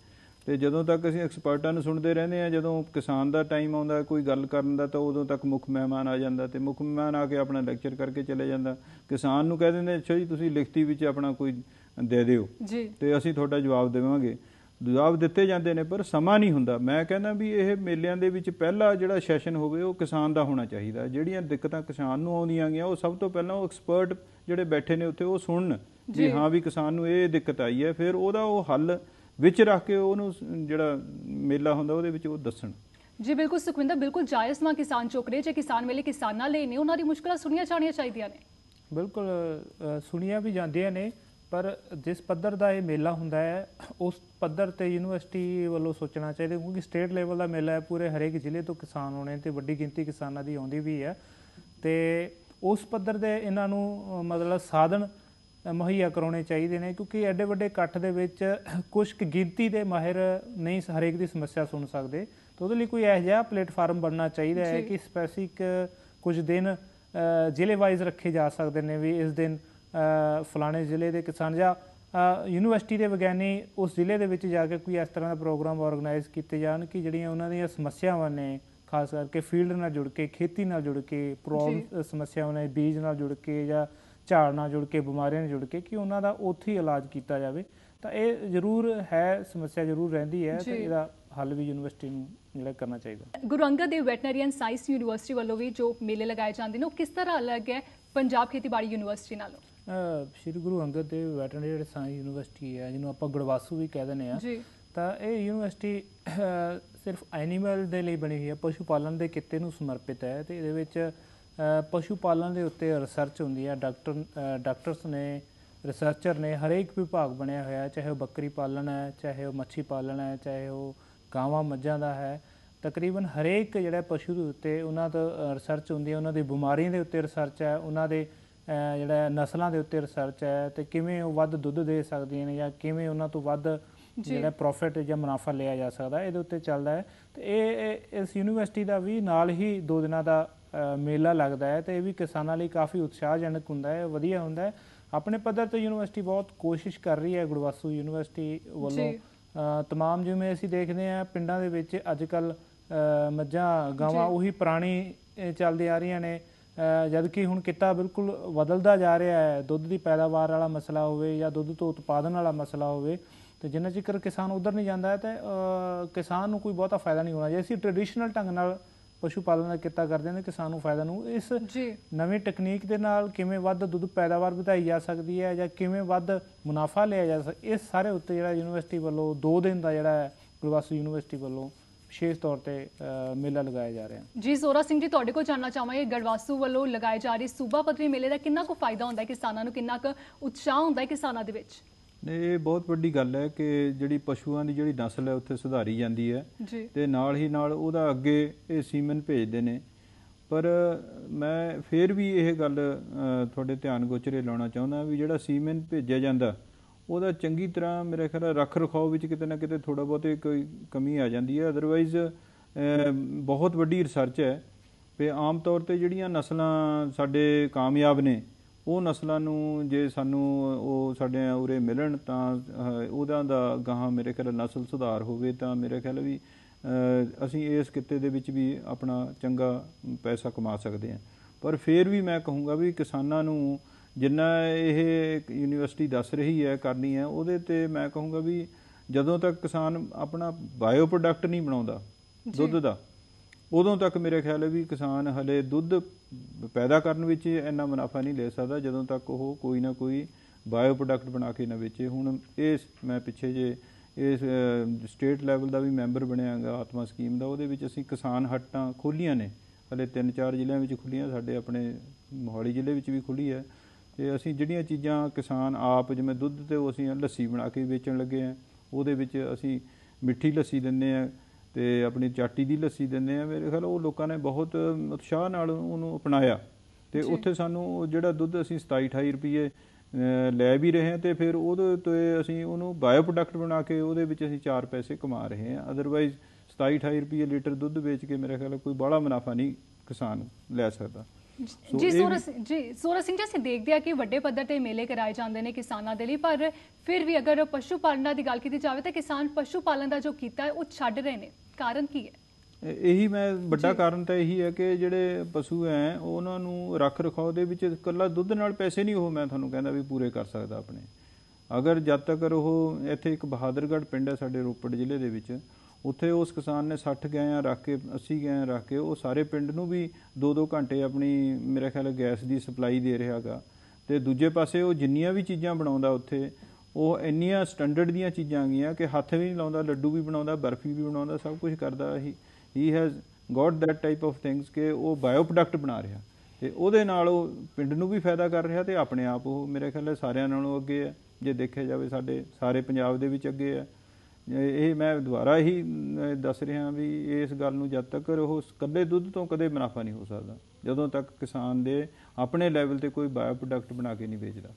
Speaker 4: ਤੇ ਜਦੋਂ ਤੱਕ ਅਸੀਂ ਐਕਸਪਰਟਾਂ ਨੂੰ ਸੁਣਦੇ ਰਹਿੰਦੇ ਆ ਜਦੋਂ ਕਿਸਾਨ ਦਾ ਟਾਈਮ ਆਉਂਦਾ ਕੋਈ ਗੱਲ ਕਰਨ ਦਾ ਤਾਂ ਉਦੋਂ ਤੱਕ ਮੁੱਖ ਮਹਿਮਾਨ ਆ ਜਾਂਦਾ ਤੇ ਮੁੱਖ ਮਹਿਮਾਨ ਆ ਕੇ ਆਪਣਾ ਲੈਕਚਰ ਕਰਕੇ ਚਲੇ ਜਾਂਦਾ। ਕਿਸਾਨ ਨੂੰ ਕਹਿ ਦਿੰਦੇ ਅੱਛਾ ਜੀ ਤੁਸੀਂ ਲਿਖਤੀ ਵਿੱਚ ਆਪਣਾ ਕੋਈ ਦੇ ਦਿਓ।
Speaker 1: ਜੀ।
Speaker 4: ਤੇ ਅਸੀਂ ਤੁਹਾਡਾ ਜਵਾਬ ਦੇਵਾਂਗੇ। ਜਵਾਬ ਦਿੱਤੇ ਜਾਂਦੇ ਨੇ ਪਰ ਸਮਾਂ ਨਹੀਂ ਹੁੰਦਾ। ਮੈਂ ਕਹਿੰਦਾ ਵੀ ਇਹ ਮੇਲਿਆਂ ਦੇ ਵਿੱਚ ਪਹਿਲਾ ਜਿਹੜਾ ਸੈਸ਼ਨ ਹੋਵੇ ਉਹ ਕਿਸਾਨ ਦਾ ਹੋਣਾ ਚਾਹੀਦਾ। ਜਿਹੜੀਆਂ ਦਿੱਕਤਾਂ ਕਿਸਾਨ ਨੂੰ ਆਉਂਦੀਆਂ ਗਈਆਂ ਉਹ ਸਭ ਤੋਂ ਪਹਿਲਾਂ ਉਹ ਐਕਸਪਰਟ ਜਿਹੜੇ ਬੈਠੇ ਨੇ ਉੱਥੇ ਉਹ ਸੁਣਨ
Speaker 1: ਜੀ।
Speaker 4: ਹਾਂ ਵੀ ਕਿਸਾਨ ਨੂੰ ਇਹ ਦਿੱਕਤ ਆਈ ਹੈ ਫਿਰ ਉਹਦਾ ਉਹ ਹੱਲ ਵਿੱਚ ਰੱਖ ਕੇ ਉਹਨੂੰ ਜਿਹੜਾ ਮੇਲਾ ਹੁੰਦਾ ਉਹਦੇ ਵਿੱਚ ਉਹ ਦੱਸਣ।
Speaker 1: ਜੀ ਬਿਲਕੁਲ ਸੁਖਵਿੰਦਰ ਬਿਲਕੁਲ ਜਾਇਜ਼ ਮਾਂ ਕਿਸਾਨ ਚੁੱਕ ਰਹੇ ਜੇ ਕਿਸਾਨ ਮੇਲੇ ਕਿਸਾਨਾਂ ਲਈ ਨੇ ਉਹਨਾਂ ਦੀ ਮੁਸ਼ਕਲਾਂ ਸੁਣੀਆਂ ਜਾਣੀਆਂ ਚਾਹੀਦੀਆਂ ਨੇ।
Speaker 3: ਬਿਲਕੁਲ ਸੁਣੀਆਂ ਵੀ ਜਾਂਦੀਆਂ ਨੇ ਪਰ ਜਿਸ ਪੱਧਰ ਦਾ ਇਹ ਮੇਲਾ ਹੁੰਦਾ ਹੈ ਉਸ ਪੱਧਰ ਤੇ ਯੂਨੀਵਰਸਿਟੀ ਵੱਲੋਂ ਸੋਚਣਾ ਚਾਹੀਦਾ ਕਿਉਂਕਿ ਸਟੇਟ ਲੈਵਲ ਦਾ ਮੇਲਾ ਹੈ ਪੂਰੇ ਹਰੇਕ ਜ਼ਿਲ੍ਹੇ ਤੋਂ ਕਿਸਾਨ ਆਉਣੇ ਤੇ ਵੱਡੀ ਗਿਣਤੀ ਕਿਸਾਨਾਂ ਦੀ ਆਉਂਦੀ ਵੀ ਹੈ। ਤੇ ਉਸ ਪੱਧਰ ਦੇ ਇਹਨਾਂ ਨੂੰ ਮਤਲਬ ਸਾਧਨ ਮੁਹੱਈਆ ਕਰਾਉਣੇ ਚਾਹੀਦੇ ਨੇ ਕਿਉਂਕਿ ਐਡੇ ਵੱਡੇ ਇਕੱਠ ਦੇ ਵਿੱਚ ਕੁਝ ਗਿਣਤੀ ਦੇ ਮਾਹਿਰ ਨਹੀਂ ਹਰੇਕ ਦੀ ਸਮੱਸਿਆ ਸੁਣ ਸਕਦੇ ਤਾਂ ਉਹਦੇ ਲਈ ਕੋਈ ਇਹੋ ਜਿਹਾ ਪਲੇਟਫਾਰਮ ਬਣਨਾ ਚਾਹੀਦਾ ਹੈ। ਕਿ ਸਪੈਸਿਫਿਕ ਕੁਝ ਦਿਨ ਜ਼ਿਲ੍ਹੇ ਵਾਈਜ਼ ਰੱਖੇ ਜਾ ਸਕਦੇ ਨੇ ਵੀ ਇਸ ਦਿਨ ਫਲਾਣੇ ਜ਼ਿਲ੍ਹੇ ਦੇ ਕਿਸਾਨ ਜਾਂ ਯੂਨੀਵਰਸਿਟੀ ਦੇ ਵਿਗਿਆਨੀ ਉਸ ਜ਼ਿਲ੍ਹੇ ਦੇ ਵਿੱਚ ਜਾ ਕੇ ਕੋਈ ਇਸ ਤਰ੍ਹਾਂ ਦਾ ਪ੍ਰੋਗਰਾਮ ਆਰਗੇਨਾਈਜ਼ ਕੀਤੇ ਜਾਣ ਕਿ ਜਿਹੜੀਆਂ ਉਹਨਾਂ ਦੀਆਂ ਸਮੱਸਿਆਵਾਂ ਨੇ ਖਾਸ ਕਰਕੇ ਫੀਲਡ ਨਾਲ ਜੁੜ ਕੇ ਖੇਤੀ ਨਾਲ ਜੁੜ ਕੇ ਪ੍ਰੋਬਲਮ ਸਮੱਸਿਆਵਾਂ ਨੇ ਬੀਜ ਨਾਲ ਜੁੜ ਕੇ ਜਾਂ ਝਾੜ ਨਾਲ ਜੁੜ ਕੇ ਬਿਮਾਰੀਆਂ ਨਾਲ ਜੁੜ ਕੇ ਕਿ ਉਹਨਾਂ ਦਾ ਉੱਥੇ ਹੀ ਇਲਾਜ ਕੀਤਾ ਜਾਵੇ। ਤਾਂ ਇਹ ਜ਼ਰੂਰ ਹੈ ਸਮੱਸਿਆ ਜ਼ਰੂਰ ਰਹਿੰਦੀ ਹੈ ਤੇ। ਇਹਦਾ ਹੱਲ ਵੀ ਯੂਨੀਵਰਸਿਟੀ ਨੂੰ ਜਿਹੜਾ ਕਰਨਾ ਚਾਹੀਦਾ।
Speaker 1: Guru Angad Dev veterinary and science university ਵੱਲੋਂ ਵੀ ਜੋ ਮੇਲੇ ਲਗਾਏ ਜਾਂਦੇ ਨੇ ਉਹ ਕਿਸ ਤਰ੍ਹਾਂ ਅਲੱਗ ਹੈ ਪੰਜਾਬ ਖੇਤੀਬਾੜੀ ਯੂਨੀਵਰਸਿਟੀ ਨਾਲੋਂ?
Speaker 3: Shri Guru Angad Dev veterinary science university ਹੈ ਜਿਹਨੂੰ ਆਪਾਂ ਗੁਰਵਾਸੂ ਵੀ ਕਹਿ ਦਿੰਦੇ ਆ
Speaker 1: ਜੀ।
Speaker 3: ਤਾਂ ਇਹ ਯੂਨੀਵਰਸਿਟੀ ਸਿਰਫ ਐਨੀਮਲ ਦੇ ਲਈ ਬਣੀ ਹੋਈ ਹੈ ਪਸ਼ੂ ਪਾਲਣ ਦੇ ਕਿੱਤੇ ਨੂੰ ਸਮਰਪਿਤ ਹੈ ਤੇ ਇਹਦੇ ਵਿੱਚ ਪਸ਼ੂ ਪਾਲਣ ਦੇ ਉੱਤੇ ਰਿਸਰਚ ਹੁੰਦੀ ਹੈ ਡਾਕਟਰ ਡਾਕਟਰਸ ਨੇ ਰਿਸਰਚਰ ਨੇ ਹਰੇਕ ਵਿਭਾਗ ਬਣਿਆ ਹੋਇਆ ਚਾਹੇ ਉਹ ਬੱਕਰੀ ਪਾਲਣ ਹੈ ਚਾਹੇ ਉਹ ਮੱਛੀ ਪਾਲਣ ਹੈ ਚਾਹੇ ਉਹ ਗਾਵਾਂ ਮੱਝਾਂ ਦਾ ਹੈ। ਤਕਰੀਬਨ ਹਰੇਕ ਜਿਹੜਾ ਪਸ਼ੂ ਦੇ ਉੱਤੇ ਉਹਨਾਂ ਦਾ ਰਿਸਰਚ ਹੁੰਦੀ ਹੈ। ਉਹਨਾਂ ਦੀ ਬਿਮਾਰੀਆਂ ਦੇ ਉੱਤੇ ਰਿਸਰਚ ਹੈ ਉਹਨਾਂ ਦੇ ਜਿਹੜਾ ਨਸਲਾਂ ਦੇ ਉੱਤੇ ਰਿਸਰਚ ਹੈ ਤੇ ਕਿਵੇਂ ਉਹ ਵੱਧ ਦੁੱਧ ਦੇ ਸਕਦੀਆਂ ਨੇ ਜਾਂ ਕਿਵੇਂ ਉਹਨਾਂ ਤੋਂ ਵੱਧ। ਜਿਹੜਾ ਪ੍ਰੋਫਿਟ ਜਾਂ ਮੁਨਾਫਾ ਲਿਆ ਜਾ ਸਕਦਾ ਇਹਦੇ ਉੱਤੇ ਚੱਲਦਾ ਹੈ। ਤੇ ਇਹ ਇਸ ਯੂਨੀਵਰਸਿਟੀ ਦਾ ਵੀ ਨਾਲ ਹੀ ਦੋ ਦਿਨਾਂ ਦਾ ਮੇਲਾ ਲੱਗਦਾ ਹੈ ਤੇ ਇਹ ਵੀ ਕਿਸਾਨਾਂ ਲਈ ਕਾਫੀ ਉਤਸ਼ਾਹਜਨਕ ਹੁੰਦਾ ਹੈ ਵਧੀਆ ਹੁੰਦਾ ਹੈ। ਆਪਣੇ ਪੱਧਰ ਤੇ ਯੂਨੀਵਰਸਿਟੀ ਬਹੁਤ ਕੋਸ਼ਿਸ਼ ਕਰ ਰਹੀ ਹੈ ਗੁਰਵਾਸੂ ਯੂਨੀਵਰਸਿਟੀ ਵੱਲੋਂ। ਤਮਾਮ ਜਿਵੇਂ ਅਸੀਂ ਦੇਖਦੇ ਹਾਂ ਪਿੰਡਾਂ ਦੇ ਵਿੱਚ ਅੱਜ ਕੱਲ ਮੱਝਾਂ ਗਾਵਾਂ। ਉਹੀ ਪੁਰਾਣੀ ਚੱਲਦੀ ਆ ਰਹੀਆਂ ਨੇ। ਜਦ ਕਿ ਹੁਣ ਕਿੱਤਾ ਬਿਲਕੁਲ ਬਦਲਦਾ ਜਾ ਰਿਹਾ ਹੈ। ਦੁੱਧ ਦੀ ਪੈਦਾਵਾਰ ਵਾਲਾ ਮਸਲਾ ਹੋਵੇ ਜਾਂ ਦੁੱਧ ਤੋਂ ਉਤਪਾਦਨ ਵਾਲਾ ਮਸਲਾ ਹੋਵੇ ਤੇ ਜਿੰਨਾ ਚਿਰ ਕਿਸਾਨ ਉਧਰ ਨਹੀਂ ਜਾਂਦਾ ਹੈ ਤੇ ਕਿਸਾਨ ਨੂੰ ਕੋਈ ਬਹੁਤਾ ਫਾਇਦਾ ਨਹੀਂ ਹੋਣਾ। ਜੇ ਅਸੀਂ ਟ੍ਰੈਡੀਸ਼ਨਲ ਢੰਗ ਨਾਲ ਪਸ਼ੂ ਪਾਲਣ ਦਾ ਕਿੱਤਾ ਕਰਦੇ ਤਾਂ ਕਿਸਾਨ ਨੂੰ ਫਾਇਦਾ ਨੂੰ। ਇਸ
Speaker 1: ਜੀ।
Speaker 3: ਨਵੀਂ ਟੈਕਨੀਕ ਦੇ ਨਾਲ ਕਿਵੇਂ ਵੱਧ ਦੁੱਧ ਪੈਦਾਵਾਰ ਵਧਾਈ ਜਾ ਸਕਦੀ ਹੈ ਜਾਂ ਕਿਵੇਂ ਵੱਧ ਮੁਨਾਫਾ ਲਿਆ ਜਾ ਸਕਦਾ ਇਸ ਸਾਰੇ ਉੱਤੇ ਜਿਹੜਾ ਯੂਨੀਵਰਸਿਟੀ ਵੱਲੋਂ 2 ਦਿਨ ਦਾ ਜਿਹੜਾ ਗੁਰਵਾਸੂ ਯੂਨੀਵਰਸਿਟੀ ਵੱਲੋਂ ਵਿਸ਼ੇਸ਼ ਤੌਰ ਤੇ ਮੇਲਾ ਲਗਾਇਆ ਜਾ ਰਿਹਾ ਹੈ।
Speaker 1: ਜੀ ਜ਼ੋਰਾ ਸਿੰਘ ਜੀ ਤੁਹਾਡੇ ਕੋਲ ਜਾਨਣਾ ਚਾਹਾਂਗੇ ਗੜਵਾਸੂ ਵੱਲੋਂ ਲਗਾਏ ਜਾ ਰਹੀ ਸੂਬਾ ਪੱਧਰੀ ਮੇਲੇ ਦਾ ਕਿੰਨਾ ਕੁ ਫਾਇਦਾ ਹੁੰਦਾ ਹੈ ਕਿਸਾਨਾਂ ਨੂੰ? ਕਿੰਨਾ ਕੁ ਉਤਸ਼ਾਹ ਹੁੰਦਾ ਹੈ ਕਿਸਾਨਾਂ ਦੇ ਵਿੱਚ?
Speaker 4: ਨੇ ਇਹ ਬਹੁਤ ਵੱਡੀ ਗੱਲ ਹੈ ਕਿ ਜਿਹੜੀ ਪਸ਼ੂਆਂ ਦੀ ਜਿਹੜੀ ਨਸਲ ਹੈ ਉੱਥੇ ਸੁਧਾਰੀ ਜਾਂਦੀ ਹੈ ਤੇ ਨਾਲ ਹੀ ਨਾਲ ਉਹਦਾ ਅੱਗੇ ਇਹ ਸੀਮਨ ਭੇਜਦੇ ਨੇ। ਪਰ ਮੈਂ ਫੇਰ ਵੀ ਇਹ ਗੱਲ ਤੁਹਾਡੇ ਧਿਆਨ ਗੋਚਰੇ ਲਾਉਣਾ ਚਾਹੁੰਦਾ ਵੀ ਜਿਹੜਾ ਸੀਮਨ ਭੇਜਿਆ ਜਾਂਦਾ ਉਹਦਾ ਚੰਗੀ ਤਰ੍ਹਾਂ ਮੇਰੇ ਖਿਆਲ ਰੱਖ ਰਖਾਓ ਵਿੱਚ ਕਿਤੇ ਨਾ ਕਿਤੇ ਥੋੜਾ ਬਹੁਤੇ ਕੋਈ ਕਮੀ ਆ ਜਾਂਦੀ ਹੈ। ਅਦਰਵਾਈਜ਼ ਬਹੁਤ ਵੱਡੀ ਰਿਸਰਚ ਹੈ ਵੀ ਆਮ ਤੌਰ ਤੇ ਜਿਹੜੀਆਂ ਨਸਲਾਂ ਸਾਡੇ ਕਾਮਯਾਬ ਨੇ ਉਹ ਨਸਲਾਂ ਨੂੰ ਜੇ ਸਾਨੂੰ ਉਹ ਸਾਡੇ ਉਰੇ ਮਿਲਣ ਤਾਂ ਉਹਦਾ ਦਾ ਗਾਹਾਂ ਮੇਰੇ ਖਿਆਲ ਨਸਲ ਸੁਧਾਰ ਹੋਵੇ ਤਾਂ ਮੇਰੇ ਖਿਆਲ ਵੀ ਅਸੀਂ ਇਸ ਕਿੱਤੇ ਦੇ ਵਿੱਚ ਵੀ ਆਪਣਾ ਚੰਗਾ ਪੈਸਾ ਕਮਾ ਸਕਦੇ ਹਾਂ। ਪਰ ਫਿਰ ਵੀ ਮੈਂ ਕਹੂੰਗਾ ਵੀ ਕਿਸਾਨਾਂ ਨੂੰ ਜਿੰਨਾ ਇਹ ਯੂਨੀਵਰਸਿਟੀ ਦੱਸ ਰਹੀ ਹੈ ਕਰਨੀ ਹੈ ਉਹਦੇ ਤੇ ਮੈਂ ਕਹੂੰਗਾ ਵੀ ਜਦੋਂ ਤੱਕ ਕਿਸਾਨ ਆਪਣਾ ਬਾਇਓ ਪ੍ਰੋਡਕਟ ਨਹੀਂ ਬਣਾਉਂਦਾ ਦੁੱਧ ਦਾ ਉਦੋਂ ਤੱਕ ਮੇਰੇ ਖਿਆਲ ਹੈ ਵੀ ਕਿਸਾਨ ਹਲੇ ਦੁੱਧ ਪੈਦਾ ਕਰਨ ਵਿੱਚ ਇੰਨਾ ਮੁਨਾਫਾ ਨਹੀਂ ਲੈ ਸਕਦਾ, ਜਦੋਂ ਤੱਕ ਉਹ ਕੋਈ ਨਾ ਕੋਈ ਬਾਇਓ ਪ੍ਰੋਡਕਟ ਬਣਾ ਕੇ ਨਾ ਵੇਚੇ। ਹੁਣ ਇਸ, ਮੈਂ ਪਿੱਛੇ ਜੇ ਇਸ ਸਟੇਟ ਲੈਵਲ ਦਾ ਵੀ ਮੈਂਬਰ ਬਣਿਆਗਾ ਆਤਮਾ ਸਕੀਮ ਦਾ, ਉਹਦੇ ਵਿੱਚ ਅਸੀਂ ਕਿਸਾਨ ਹੱਟਾਂ ਖੋਲੀਆਂ ਨੇ। ਹਲੇ ਤਿੰਨ ਚਾਰ ਜ਼ਿਲ੍ਹਿਆਂ ਵਿੱਚ ਖੁੱਲੀਆਂ, ਸਾਡੇ ਆਪਣੇ ਮੋਹਾਲੀ ਜ਼ਿਲ੍ਹੇ ਵਿੱਚ ਵੀ ਖੁੱਲੀ ਹੈ। ਤੇ ਅਸੀਂ ਜਿਹੜੀਆਂ ਚੀਜ਼ਾਂ ਕਿਸਾਨ ਆਪ, ਜਿਵੇਂ ਦੁੱਧ ਤੇ ਉਹ ਅਸੀਂ ਲੱਸੀ ਬਣਾ ਕੇ ਵੇਚਣ ਲੱਗੇ ਆ, ਉਹਦੇ ਵਿੱਚ ਅਸੀਂ ਮਿੱਠੀ ਲੱਸੀ ਦਿੰਦੇ ਆ। ਤੇ ਆਪਣੀ ਚਾਟੀ ਦੀ ਲੱਸੀ ਦਿੰਦੇ ਆ। ਮੇਰੇ ਖਿਆਲ ਉਹ ਲੋਕਾਂ ਨੇ ਬਹੁਤ ਉਤਸ਼ਾਹ ਨਾਲ ਉਹਨੂੰ ਅਪਣਾਇਆ। ਤੇ ਉੱਥੇ ਸਾਨੂੰ ਉਹ ਜਿਹੜਾ ਦੁੱਧ ਅਸੀਂ 27 28 ਰੁਪਏ ਲੈ ਵੀ ਰਹੇ ਹਾਂ ਤੇ ਫਿਰ ਉਹਦੇ ਤੇ ਅਸੀਂ ਉਹਨੂੰ ਬਾਇਓ ਪ੍ਰੋਡਕਟ ਬਣਾ ਕੇ ਉਹਦੇ ਵਿੱਚ ਅਸੀਂ 4 ਪੈਸੇ ਕਮਾ ਰਹੇ ਹਾਂ। ਅਦਰਵਾਈਜ਼ 27 28 ਰੁਪਏ ਲੀਟਰ ਦੁੱਧ ਵੇਚ ਕੇ ਮੇਰੇ ਖਿਆਲ ਕੋਈ ਬਾਹਲਾ ਮੁਨਾਫਾ ਨਹੀਂ ਕਿਸਾਨ ਲੈ ਸਕਦਾ।
Speaker 1: ਜੀ ਸੋਰਾ ਜੀ ਸੋਰਾ ਸਿੰਘ ਜੀ ਅਸੀਂ ਦੇਖਦੇ ਆ ਕਿ ਵੱਡੇ ਪੱਧਰ ਤੇ ਮੇਲੇ ਕਰਾਏ ਜਾਂਦੇ ਨੇ ਕਿਸਾਨਾਂ ਦੇ ਲਈ ਪਰ ਫਿਰ ਵੀ ਅਗਰ ਪਸ਼ੂ ਪਾਲਣਾ ਦੀ ਗੱਲ ਕੀਤੀ ਜਾਵੇ ਤਾਂ ਕਿਸਾਨ ਪਸ਼ੂ ਪਾਲਣ ਦਾ ਜੋ ਕੀਤਾ ਹੈ ਉਹ ਛੱਡ ਰਹੇ ਨੇ। ਕਾਰਨ ਕੀ ਹੈ?
Speaker 4: ਇਹ- ਇਹੀ ਮੈਂ ਵੱਡਾ ਕਾਰਨ ਤਾਂ ਇਹੀ ਹੈ ਕਿ ਜਿਹੜੇ ਪਸ਼ੂ ਐ ਉਹਨਾਂ ਨੂੰ ਰੱਖ ਰਖਾਓ ਦੇ ਵਿੱਚ ਇਕੱਲਾ ਦੁੱਧ ਨਾਲ ਪੈਸੇ ਨਹੀਂ ਉਹ ਮੈਂ ਤੁਹਾਨੂੰ ਕਹਿੰਦਾ ਵੀ ਪੂਰੇ ਕਰ ਸਕਦਾ ਆਪਣੇ। ਅਗਰ ਜਦ ਤੱਕ ਉਹ ਇੱਥੇ ਇੱਕ ਬਹਾਦਰਗੜ੍ਹ ਪਿੰਡ ਹੈ ਸਾਡੇ ਰੋਪੜ ਜ਼ਿਲ੍ਹੇ ਦੇ ਵਿੱਚ ਉੱਥੇ ਉਸ ਕਿਸਾਨ ਨੇ 60 ਗਾਇਆਂ ਰੱਖ ਕੇ 80 ਗਾਇਆਂ ਰੱਖ ਕੇ, ਉਹ ਸਾਰੇ ਪਿੰਡ ਨੂੰ ਵੀ 2-2 ਘੰਟੇ ਆਪਣੀ, ਮੇਰੇ ਖਿਆਲ ਗੈਸ ਦੀ ਸਪਲਾਈ ਦੇ ਰਿਹਾਗਾ ਤੇ ਦੂਜੇ ਪਾਸੇ ਉਹ ਜਿੰਨੀਆਂ ਵੀ ਚੀਜ਼ਾਂ ਬਣਾਉਂਦਾ ਉੱਥੇ, ਉਹ ਇੰਨੀਆਂ ਸਟੈਂਡਰਡ ਦੀਆਂ ਚੀਜ਼ਾਂ ਆ ਗਈਆਂ ਕਿ ਹੱਥ ਵੀ ਨਹੀਂ ਲਾਉਂਦਾ, ਲੱਡੂ ਵੀ ਬਣਾਉਂਦਾ, ਬਰਫੀ ਵੀ ਬਣਾਉਂਦਾ, ਸਭ ਕੁਝ ਕਰਦਾ ਹੀ। He has got that type of things ਕਿ ਉਹ ਬਾਇਓ ਪ੍ਰੋਡਕਟ ਬਣਾ ਰਿਹਾ। ਤੇ ਉਹਦੇ ਨਾਲ ਉਹ ਪਿੰਡ ਨੂੰ ਵੀ ਫਾਇਦਾ ਕਰ ਰਿਹਾ ਤੇ ਆਪਣੇ ਆਪ ਉਹ ਮੇਰੇ ਖਿਆਲ ਸਾਰਿਆਂ ਨਾਲੋਂ ਅੱਗੇ ਹੈ। ਜੇ ਦੇਖਿਆ ਜਾਵੇ ਸਾਡੇ ਸਾਰੇ ਪੰਜਾਬ ਦੇ ਵਿੱਚ ਅੱਗੇ ਹੈ। ਇਹ ਮੈਂ ਦੁਬਾਰਾ ਹੀ ਦੱਸ ਰਿਹਾ ਵੀ ਇਸ ਗੱਲ ਨੂੰ ਜਦ ਤੱਕ ਉਹ ਇਕੱਲੇ ਦੁੱਧ ਤੋਂ ਕਦੇ ਮੁਨਾਫਾ ਨਹੀਂ ਹੋ ਸਕਦਾ। ਜਦੋਂ ਤੱਕ ਕਿਸਾਨ ਦੇ ਆਪਣੇ ਲੈਵਲ ਤੇ ਕੋਈ ਬਾਇਓ ਪ੍ਰੋਡਕਟ ਬਣਾ ਕੇ ਨਹੀਂ ਵੇਚਦਾ।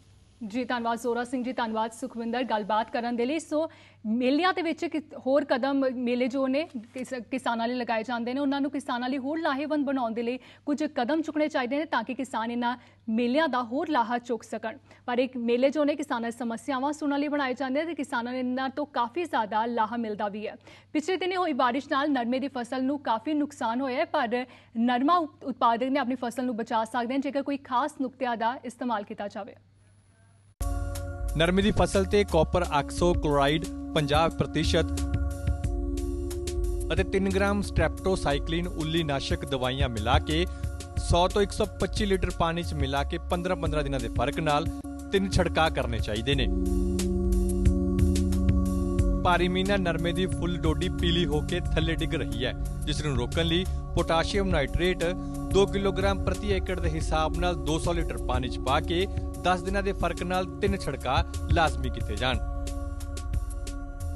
Speaker 1: ਜੀ, ਧੰਨਵਾਦ ਜ਼ੋਰਾ ਸਿੰਘ ਜੀ, ਧੰਨਵਾਦ ਸੁਖਵਿੰਦਰ, ਗੱਲਬਾਤ ਕਰਨ ਦੇ ਲਈ। ਸੋ ਮੇਲਿਆਂ ਦੇ ਵਿੱਚ ਕਿ- ਹੋਰ ਕਦਮ ਮੇਲੇ ਜੋ ਨੇ ਕਿਸਾਨਾਂ ਲਈ ਲਗਾਏ ਜਾਂਦੇ ਨੇ, ਉਹਨਾਂ ਨੂੰ ਕਿਸਾਨਾਂ ਲਈ ਹੋਰ ਲਾਹੇਵੰਦ ਬਣਾਉਣ ਦੇ ਲਈ ਕੁਝ ਕਦਮ ਚੁੱਕਣੇ ਚਾਹੀਦੇ ਨੇ ਤਾਂ ਕਿ ਕਿਸਾਨ ਇਹਨਾਂ ਮੇਲਿਆਂ ਦਾ ਹੋਰ ਲਾਹਾ ਚੁੱਕ ਸਕਣ। ਪਰ ਇੱਕ ਮੇਲੇ ਜੋ ਨੇ, ਕਿਸਾਨਾਂ ਦੀ ਸਮੱਸਿਆਵਾਂ ਸੁਣਨ ਲਈ ਬਣਾਏ ਜਾਂਦੇ ਨੇ ਤੇ ਕਿਸਾਨਾਂ ਨੂੰ ਇਹਨਾਂ ਤੋਂ ਕਾਫੀ ਜ਼ਿਆਦਾ ਲਾਹਾ ਮਿਲਦਾ ਵੀ ਹੈ। ਪਿਛਲੇ ਦਿਨੀ ਹੋਈ ਬਾਰਿਸ਼ ਨਾਲ ਨਰਮੇ ਦੀ ਫਸਲ ਨੂੰ ਕਾਫੀ ਨੁਕਸਾਨ ਹੋਇਆ ਹੈ, ਪਰ ਨਰਮਾ ਉਤਪਾਦਕ ਨੇ ਆਪਣੀ ਫਸਲ ਨੂੰ ਬਚਾ ਸਕਦੇ ਹਨ ਜੇਕਰ ਕੋਈ ਖਾਸ ਨੁਕਤਿਆਂ ਦਾ ਇਸਤੇਮਾਲ ਕੀਤਾ ਜਾਵੇ।
Speaker 5: ਨਰਮੇ ਦੀ ਫਸਲ ਤੇ ਕਾਪਰ ਆਕਸੋ 50% ਅਤੇ 3 ਗ੍ਰਾਮ ਸਟ੍ਰੈਪਟੋਸਾਈਕਲਿਨ ਉੱਲੀ ਨਾਸ਼ਕ ਦਵਾਈਆਂ ਮਿਲਾ ਕੇ 100 ਤੋਂ 125 ਲੀਟਰ ਪਾਣੀ 'ਚ ਮਿਲਾ ਕੇ 15-15 ਦਿਨਾਂ ਦੇ ਫ਼ਰਕ ਨਾਲ ਤਿੰਨ ਛੜਕਾ ਕਰਨੇ ਚਾਹੀਦੇ ਨੇ। ਭਾਰੀ ਮੀਨਾ ਨਰਮੇ ਦੀ ਫੁੱਲ ਡੋਡੀ ਪੀਲੀ ਹੋ ਕੇ ਥੱਲੇ ਡਿੱਗ ਰਹੀ ਹੈ, ਜਿਸ ਨੂੰ ਰੋਕਣ ਲਈ ਪੋਟਾਸ਼ੀਅਮ ਨਾਈਟ੍ਰੇਟ 2 ਕਿਲੋਗ੍ਰਾਮ ਪ੍ਰਤੀ ਏਕੜ ਦੇ ਹਿਸਾਬ ਨਾਲ 200 ਲੀਟਰ ਪਾਣੀ 'ਚ ਪਾ ਕੇ 10 ਦਿਨਾਂ ਦੇ ਫ਼ਰਕ ਨਾਲ ਤਿੰਨ ਛੜਕਾ ਲਾਜ਼ਮੀ ਕੀਤੇ ਜਾਣ।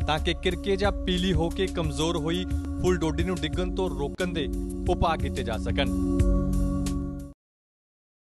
Speaker 5: ਤਾਂ ਕਿ ਕਿਰਕੇ ਜਾਂ ਪੀਲੀ ਹੋ ਕੇ ਕਮਜ਼ੋਰ ਹੋਈ ਫੁੱਲ ਡੋਡੀ ਨੂੰ ਡਿੱਗਣ ਤੋਂ ਰੋਕਣ ਦੇ ਉਪਾਅ ਕੀਤੇ ਜਾ ਸਕਣ।